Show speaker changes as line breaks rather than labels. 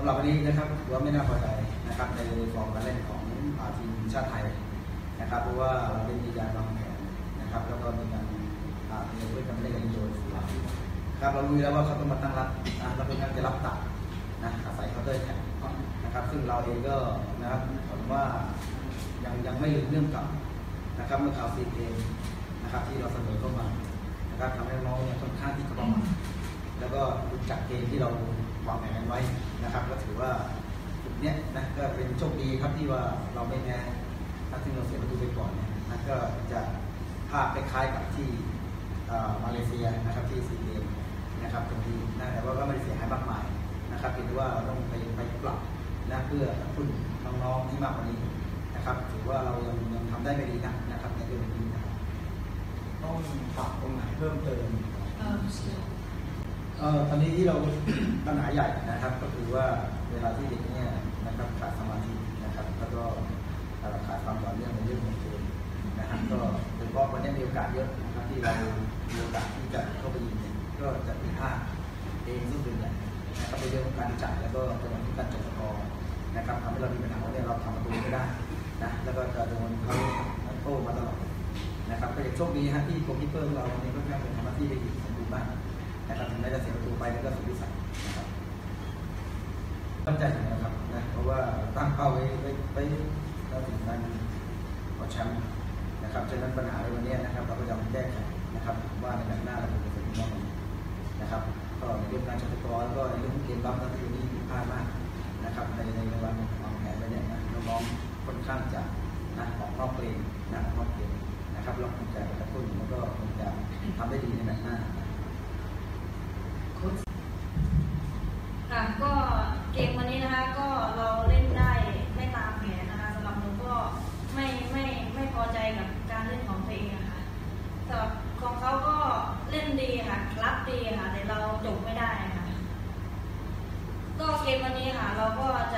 สำหรับวันนี้นะครับถือว่าไม่น่าพอใจนะครับในฟอร์มการเล่นของทีมชาติไทยนะครับ เพราะว่าเราได้มีการวางแผนนะครับ แล้วก็มีการอ่าเรียนรู้กันไม่ได้กันโดยสุราครับเรารู้แล้วว่าเขาต้องมาตั้งรับนะเราเป็นการจะรับตัดนะอาศัยเขาด้วยแข่งนะครับ ซึ่งเราเองก็นะครับผมว่ายังยังไม่ลืมเรื่องเก่านะครับเมื่อคราวซีเกมนะครับ ที่เราเสนอเข้ามานะครับทำให้น้องเนี่ยค่อนข้างที่จะประมาทแล้วก็ดูจากเกมที่เรา วางแผนกันไว้นะครับ ก็ถือว่าจุดเนี้ยนะก็เป็นโชคดีครับที่ว่าเราไม่แพ้ถ้าที่เราเสียประตูไปก่อนเนี่ยนะก็จะภาพคล้ายๆกับที่เอ่อมาเลเซียนะครับที่ซีเกมนะครับตรงนี้นะแต่ว่าก็ไม่ได้เสียหายมากมายนะครับเพียงแต่ว่าเราต้องไปไปปรับนะเพื่อกระตุ้นน้องๆที่มากกว่านี้นะครับถือว่าเรายังยังทำได้ไม่ดีนักนะครับในเรื่องนี้นะครับ
ต้องปรับตรงไหนเพิ่มเติม Ähm, so.
เอ่อตอนนี้ที่เราปัญหาใหญ่นะครับ ก็คือว่าเวลาที่เด็กเนี่ยนะครับขาดสมาธินะครับ แล้วก็ขาดความต่อเนื่องในเรื่องของเกมนะครับก็โดยเฉพาะวันนี้มีโอกาสเยอะนะครับที่เรามีโอกาสที่จะเข้าไปยิงเนี่ยก็จะผิดพลาดเองซึ่งเป็นใหญ่นะครับในเรื่องของการจ่ายแล้วก็จังหวะที่การจบสกอร์นะครับทำให้เรามีปัญหาว่าเนี่ยเราทำประตูไม่ได้นะแล้วก็จะโดนเขาโต้มาตลอดนะครับก็อย่างโชคดีฮะที่โกลคีปเปอร์เราวันนี้ก็ยังเป็นทำหน้าที่ได้ดี ให้เเสียประตูไปนั่นก็สุดวิสัยนะครับตั้งใจนะครับนะเพราะว่าตั้งเป้าไว้ไว้ไว้เราถึงการขอแชมป์นะครับฉะนั้นปัญหาในวันนี้นะครับ เราก็จะแก้ไขนะครับว่าในหน้าเราจะเป็นยังไงนะครับก็ในเรื่องการชกตะแล้วก็ในเรื่องเกมรับนั้นที่นี่ผิดพลาดมากนะครับ ในในวันวางแผนไปเนี่ยนะน้องค่อนข้างจะนะออกนอกเกมนะออกนอกเกมนะครับเราคงจะกระตุ้นแล้วก็คงจะทำได้ดีในแบบหน้า
รับดีค่ะแต่เราจบไม่ได้ค่ะก็เกมวันนี้ค่ะ เราก็จะ